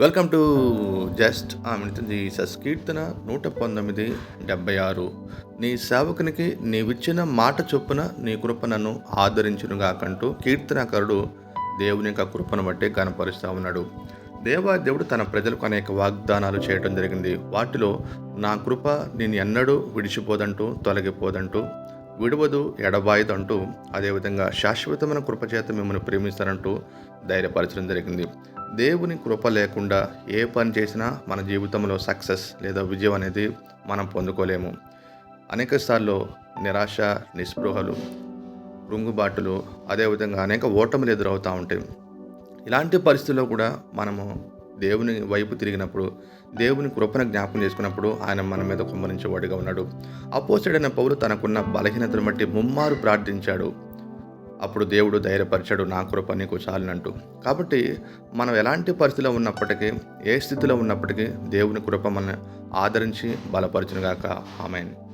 Welcome to just ఆమె Jesus కీర్తన నూట పంతొమ్మిది డెబ్బై ఆరు. నీ సేవకునికి నీవిచ్చిన మాట చొప్పున నీ కృప నన్ను ఆదరించునుగాకంటూ కీర్తనకారుడు దేవుని యొక్క కృపను బట్టి కనపరుస్తూ ఉన్నాడు. దేవా దేవుడు తన ప్రజలకు అనేక వాగ్దానాలు చేయడం జరిగింది. వాటిలో నా కృప నేను ఎన్నడూ విడిచిపోదంటూ తొలగిపోదంటూ విడవదు ఎడబాయదంటూ అదేవిధంగా శాశ్వతమైన కృపచేత మిమ్మల్ని ప్రేమిస్తారంటూ ధైర్యపరచడం జరిగింది. దేవుని కృప లేకుండా ఏ పని చేసినా మన జీవితంలో సక్సెస్ లేదా విజయం అనేది మనం పొందుకోలేము. అనేక సార్లు నిరాశ నిస్పృహలు రుంగుబాటులు అదేవిధంగా అనేక ఓటములు ఎదురవుతూ ఉంటాయి. ఇలాంటి పరిస్థితుల్లో కూడా మనము దేవుని వైపు తిరిగినప్పుడు దేవుని కృపను జ్ఞాపకం చేసుకున్నప్పుడు ఆయన మన మీద కుమ్మరించేవాడిగా ఉన్నాడు. అపోసడైన పౌరు తనకున్న బలహీనతను బట్టి ముమ్మారు ప్రార్థించాడు. అప్పుడు దేవుడు ధైర్యపరిచాడు నా కృప నీకు చాలినంటూ కాబట్టి మనం ఎలాంటి పరిస్థితిలో ఉన్నప్పటికీ ఏ స్థితిలో ఉన్నప్పటికీ దేవుని కృప మన ఆదరించి బలపరచునుగాక. ఆమెను.